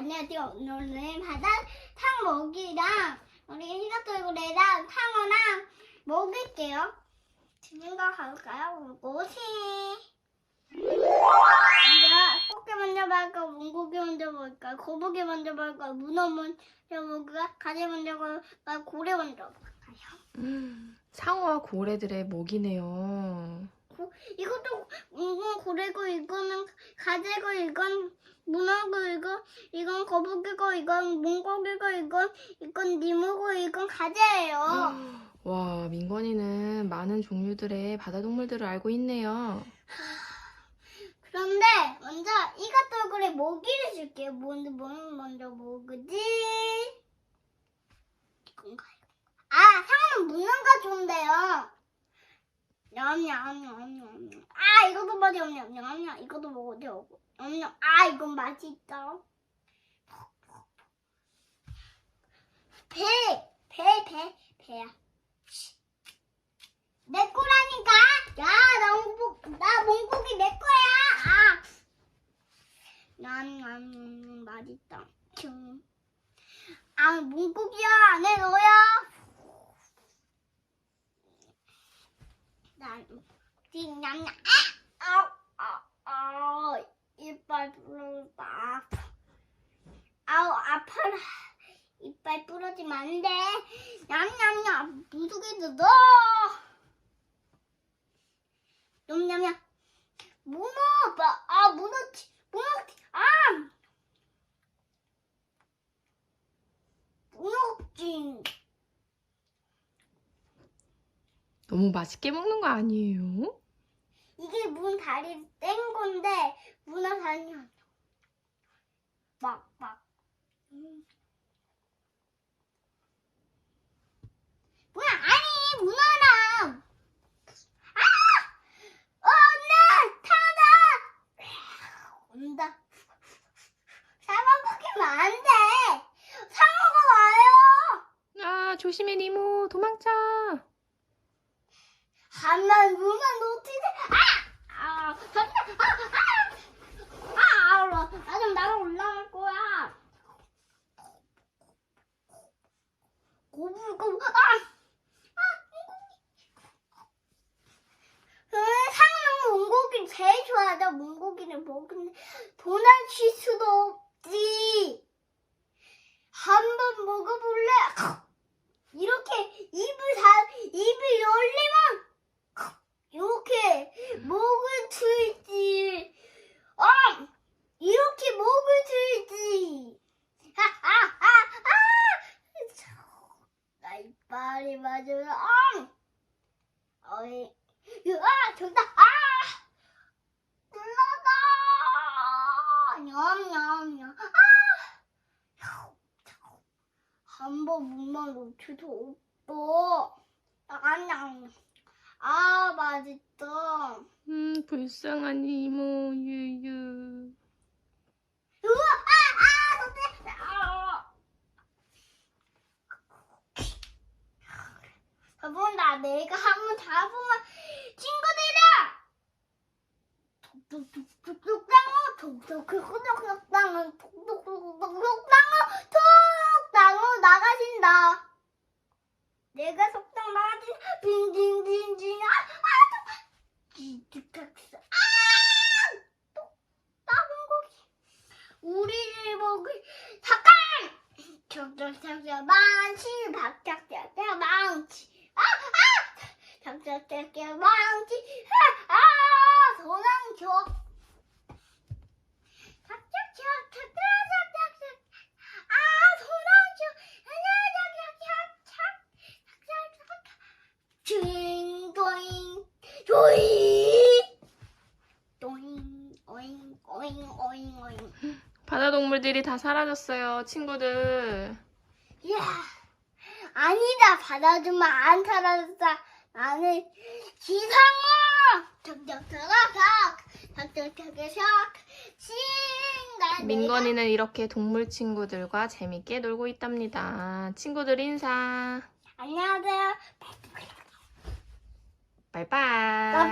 안녕하세요. 오늘은 바다탕 먹이랑 우리 희가돌고래랑 탕어랑 먹을게요. 지금가 가볼까요? 오시. 먼저 꽃게 먼저 먹을까? 문고기 먼저 먹을까? 거북이 먼저 먹을까? 문어 먼저 먹을까? 가재 먼저 먹을까? 고래 먼저 먹을까요? 음, 상어와 고래들의 먹이네요. 고- 이것도 이건 고래고 이거는 가재고 이건 문어고 이건 이건 거북이고 이건 문고기고 이건 이건 니모고 이건 가재예요. 와, 민건이는 많은 종류들의 바다 동물들을 알고 있네요. 그런데 먼저 이가 돌고래 모기를 줄게요. 먼저 뭐 먼저 먹으지? 이건가요? 아 상어는 묻는가 좋은데요. 냠냠냠냠. 아 이것도 맛이 없냐? 냠냠 이것도 먹어도 되고. 냠냠. 아 이건 맛이 있다. 배, 배, 배, 배야. 내 거라니까. 야, 나 몽고, 나 몽고기 내 거야. 아. 난, 난, 맛있다. 아, 몽고기야, 내 너야. 난, 띵냠냠. 아, 아우, 아, 아, 이빨 부러졌다. 아우, 아파라. 이빨 부러지면 안 돼. 냠냠냠, 무속에도 넣어. 냠냠냠. 문어, 봐. 아, 문어, 튀- 문어, 튀- 아! 문어찜. 너무 맛있게 먹는 거 아니에요? 이게 문 다리 뗀 건데, 문어 다리 막, 막. 음. 뭐야, 아니, 문어랑. 아! 어, 온다! 타다! 온다. 사람 먹이면 안 돼! 상어가 와요! 아, 조심해, 니모. 도망쳐. 한만 문만 놓치지. 아! 아, 잠깐. 아, 아! 아, 알아. 나좀 나로 올라갈 거야. 고불 고불. 아! 아, 몽고기. 상어는 몽고기를 제일 좋아하죠. 몽고기를 먹는데 도난칠 수도 없지. 한 번 먹어볼래? 이렇게 입을 다 입을 열리면 이렇게 목을 틀지. 아, 이렇게 목을 틀지. 아, 아, 아, 아. 나 이빨이 맞으면 아, 어이, 아, 정답. 아, 불러다. 냠냠냠. 아, 한번 문만 놓쳐도 없어. 아냥. 아, 맛있다. 음, 불쌍한 니모, 유유. 우와, 아, 아, 선생님. 아. 저번다 내가 한번 잡으면 친구들아. 톡톡톡 톡톡 땅어, 톡톡 톡톡 땅어, 톡톡톡톡 땅어, 톡 땅어 나가신다. 내가 속당 나가신 빙빙빙빙 아, 아, 찌득탁스 아, 또 따은 고기. 우리 집 먹을 잠깐 바다 동물들이 다 사라졌어요, 친구들. 야, 아니다. 받아주면 안 살았어. 나는 기상어. 덕덕덕덕. 덕덕덕덕. 신가. 민건이는 이렇게 동물 친구들과 재밌게 놀고 있답니다. 친구들 인사. 안녕하세요. 바이바이. 바이바이.